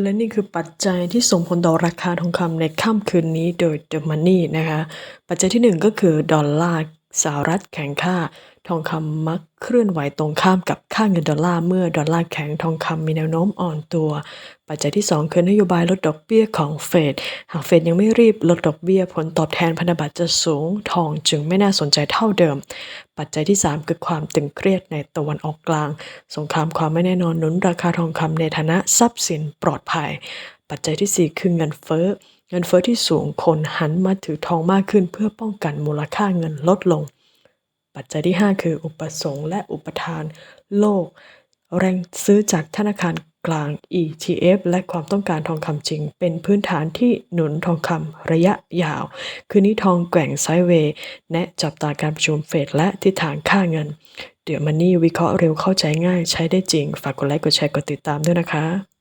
และนี่คือปัจจัยที่ส่งผลต่อราคาทองคำในค่ำคืนนี้โดย The Money นะคะ ปัจจัยที่ 1 ก็คือ ดอลลาร์สหรัฐแข็งค่า ทองคำมักเคลื่อนไหวตรงข้ามกับค่าเงินดอลลาร์เมื่อดอลลาร์แข็งทองคำมีแนวโน้มอ่อนตัว ปัจจัยที่ 2 คือนโยบายลดดอกเบี้ยของเฟด หากเฟดยังไม่รีบลดดอกเบี้ยผลตอบแทนพันธบัตรจะสูง ทองจึงไม่น่าสนใจเท่าเดิม ปัจจัยที่ 3 คือความตึงเครียดในตะวันออกกลาง สงครามความไม่แน่นอนหนุนราคาทองคำในฐานะทรัพย์สินปลอดภัย ปัจจัยที่ 4 คือเงินเฟ้อเงินเฟ้อที่สูงคนหันมาถือทองมากขึ้นเพื่อป้องกันมูลค่าเงินลดลง ปัจจัยที่ 5 คือ อุปสงค์และอุปทานโลก แรงซื้อจากธนาคารกลาง ETF และความต้องการทองคำจริง เป็นพื้นฐานที่หนุนทองคำระยะยาว คืนนี้ทองแกว่งไซด์เวย์แนะจับตาการประชุมเฟดและทิศทางค่าเงิน เดี๋ยวมันนี่วิเคราะห์เร็วเข้าใจง่ายใช้ได้จริง ฝากกดไลค์กดแชร์กดติดตามด้วยนะคะ